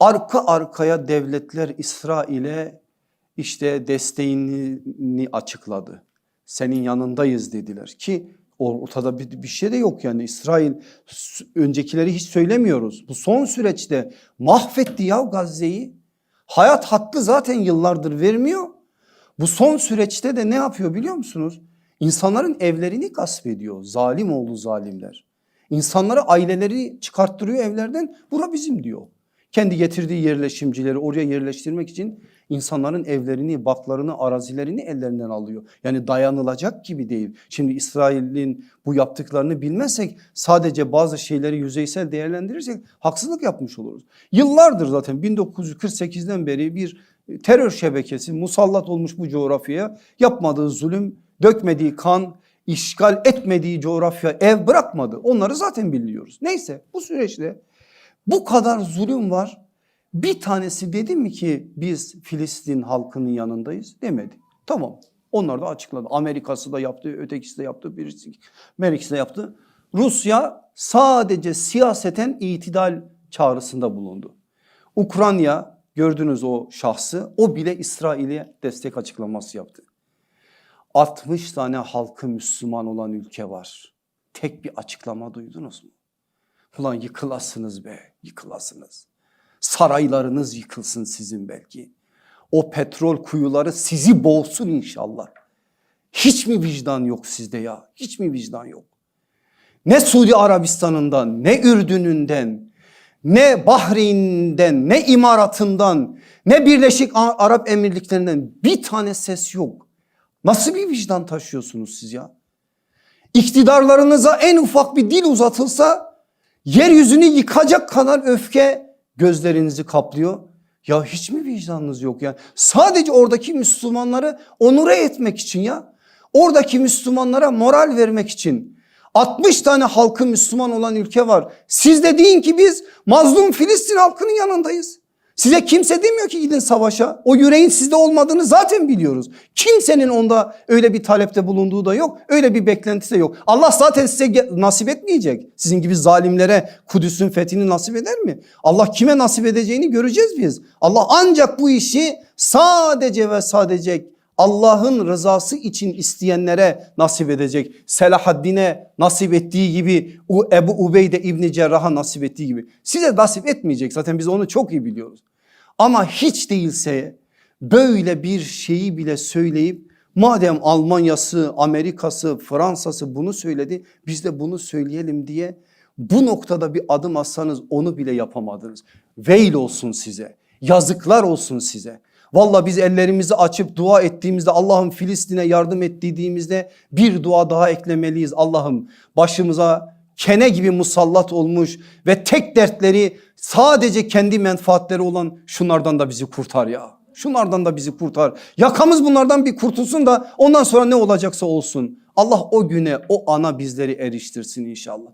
Arka arkaya devletler İsrail'e işte desteğini açıkladı. Senin yanındayız dediler ki ortada bir, bir şey de yok yani İsrail öncekileri hiç söylemiyoruz. Bu son süreçte mahvetti ya Gazze'yi. Hayat hakkı zaten yıllardır vermiyor. Bu son süreçte de ne yapıyor biliyor musunuz? İnsanların evlerini gasp ediyor. Zalim oğlu zalimler. İnsanları aileleri çıkarttırıyor evlerden. Bura bizim diyor. Kendi getirdiği yerleşimcileri oraya yerleştirmek için insanların evlerini, baklarını, arazilerini ellerinden alıyor. Yani dayanılacak gibi değil. Şimdi İsrail'in bu yaptıklarını bilmezsek sadece bazı şeyleri yüzeysel değerlendirirsek haksızlık yapmış oluruz. Yıllardır zaten 1948'den beri bir terör şebekesi musallat olmuş bu coğrafyaya yapmadığı zulüm, dökmediği kan, işgal etmediği coğrafya ev bırakmadı. Onları zaten biliyoruz. Neyse bu süreçte bu kadar zulüm var. Bir tanesi dedi mi ki biz Filistin halkının yanındayız demedi. Tamam onlar da açıkladı. Amerika'sı da yaptı, ötekisi de yaptı, birisi Amerika'sı da yaptı. Rusya sadece siyaseten itidal çağrısında bulundu. Ukrayna gördünüz o şahsı o bile İsrail'e destek açıklaması yaptı. 60 tane halkı Müslüman olan ülke var. Tek bir açıklama duydunuz mu? Ulan yıkılasınız be, yıkılasınız. Saraylarınız yıkılsın sizin belki. O petrol kuyuları sizi boğsun inşallah. Hiç mi vicdan yok sizde ya? Hiç mi vicdan yok? Ne Suudi Arabistan'ından, ne Ürdün'ünden, ne Bahreyn'den, ne İmarat'ından, ne Birleşik Arap Emirlikleri'nden bir tane ses yok. Nasıl bir vicdan taşıyorsunuz siz ya? İktidarlarınıza en ufak bir dil uzatılsa yeryüzünü yıkacak kadar öfke gözlerinizi kaplıyor. Ya hiç mi vicdanınız yok ya? Sadece oradaki Müslümanları onure etmek için ya. Oradaki Müslümanlara moral vermek için. 60 tane halkı Müslüman olan ülke var. Siz de deyin ki biz mazlum Filistin halkının yanındayız. Size kimse demiyor ki gidin savaşa. O yüreğin sizde olmadığını zaten biliyoruz. Kimsenin onda öyle bir talepte bulunduğu da yok. Öyle bir beklentisi de yok. Allah zaten size nasip etmeyecek. Sizin gibi zalimlere Kudüs'ün fethini nasip eder mi? Allah kime nasip edeceğini göreceğiz biz. Allah ancak bu işi sadece ve sadece Allah'ın rızası için isteyenlere nasip edecek. Selahaddin'e nasip ettiği gibi Ebu Ubeyde İbni Cerrah'a nasip ettiği gibi. Size nasip etmeyecek zaten biz onu çok iyi biliyoruz. Ama hiç değilse böyle bir şeyi bile söyleyip madem Almanya'sı, Amerika'sı, Fransa'sı bunu söyledi biz de bunu söyleyelim diye bu noktada bir adım atsanız onu bile yapamadınız. Veil olsun size. Yazıklar olsun size. Valla biz ellerimizi açıp dua ettiğimizde Allah'ım Filistin'e yardım et dediğimizde bir dua daha eklemeliyiz. Allah'ım başımıza kene gibi musallat olmuş ve tek dertleri sadece kendi menfaatleri olan şunlardan da bizi kurtar ya. Şunlardan da bizi kurtar. Yakamız bunlardan bir kurtulsun da ondan sonra ne olacaksa olsun. Allah o güne o ana bizleri eriştirsin inşallah.